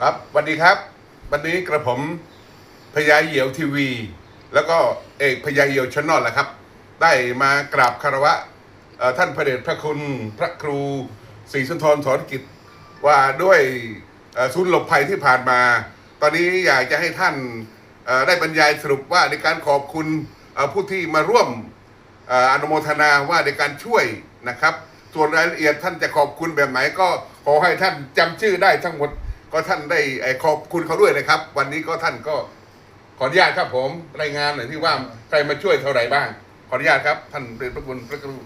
ครับสวัสดีครับ วันนี้กระผมพญาเหี่ยวทีวี แล้วก็เอกพญาเหี่ยวชนอลแหละครับ ได้มากราบคารวะเอ่อท่านพระเดชพระคุณพระครูศรีสุนทรสอนกิจ ว่าด้วยเอ่อศูนย์หลบภัยที่ผ่านมา ตอนนี้อยากจะให้ท่านเอ่อได้บรรยายสรุปว่าในการขอบคุณเอ่อผู้ที่มาร่วมเอ่ออนุโมทนาว่าในการช่วยนะครับ ส่วนรายละเอียดท่านจะขอบคุณแบบไหนก็ขอให้ท่านจำชื่อได้ทั้งหมด ก็ท่านได้เอ่อขอบคุณเขาด้วยนะครับ วันนี้ก็ท่านก็ขออนุญาตครับผมรายงานหน่อยที่ว่าใครมาช่วยเท่าไหร่บ้าง ขออนุญาตครับท่านเป็นพระคุณพระครู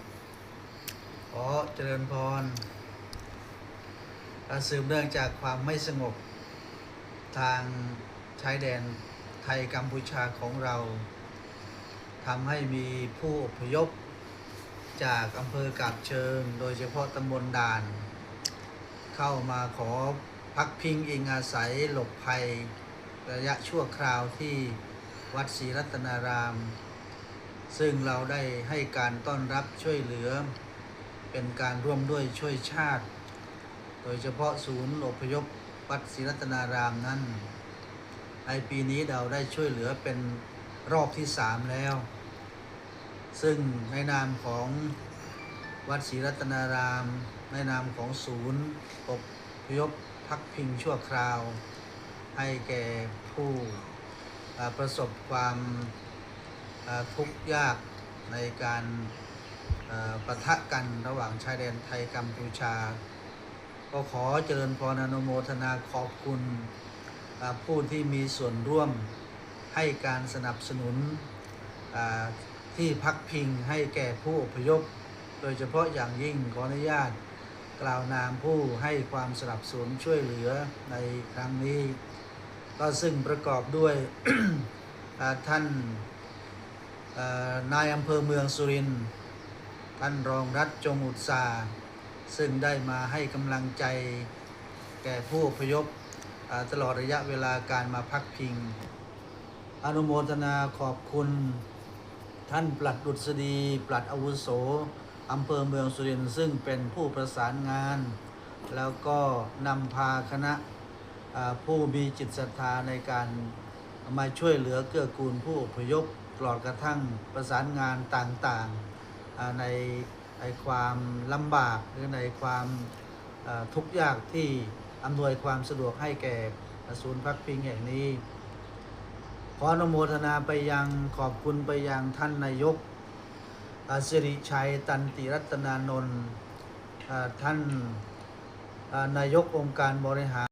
ขอเจริญพรการสืบเนื่องจากความไม่สงบทางชายแดนไทยกัมพูชาของเราทำให้มีผู้อพยพจากอำเภอกาบเชิง โดยเฉพาะตำบลด่าน เข้ามาขอ พักพิงอิงอาศัยหลบภัย ระยะชั่วคราวที่วัดศรีรัตนาราม ซึ่งเราได้ให้การต้อนรับช่วยเหลือ เป็นการร่วมด้วยช่วยชาติ โดยเฉพาะศูนย์อพยพวัดศรีรัตนารามนั้นในปีนี้เราได้ช่วยเหลือเป็นรอบที่สามแล้ว ซึ่งในนามของวัดศรีรัตนาราม ในนามของศูนย์อพยพ พักพิงชั่วคราว ให้แก่ผู้ประสบความทุกข์ยากในการเอ่อปะทะกันระหว่างชายแดนไทยกัมพูชา ก็ขอเจริญพรอนุโมทนาขอบคุณผู้ที่มีส่วนร่วมให้การสนับสนุนที่พักพิงให้แก่ผู้อพยพ โดยเฉพาะอย่างยิ่งขออนุญาต กล่าวนามผู้ให้ความสนับสนุนช่วยเหลือในครั้งนี้ ก็ซึ่งประกอบด้วยท่านนายอำเภอเมืองสุรินทร์ท่านรองรัฐจงอุตสาซึ่งได้มาให้กำลังใจแก่ผู้พยพตลอดระยะเวลาการมาพักพิง อนุโมทนาขอบคุณ ท่านปลัดดุษฎีปลัดอาวุโส อำเภอเมืองสุรินทร์ซึ่งเป็นผู้ประสานงาน แล้วก็นำพาคณะผู้มีจิตศรัทธาในการมาช่วยเหลือเกื้อกูลผู้อพยพตลอดกระทั่งประสานงานต่างๆในในความลำบากหรือในความทุกข์ยากที่อำนวยความสะดวกให้แก่ศูนย์พักพิงแห่งนี้ ขออนุโมทนาไปยังขอบคุณไปยังท่านนายก สิริชัยตันติรัตนานนท์ท่านนายกองค์การบริหาร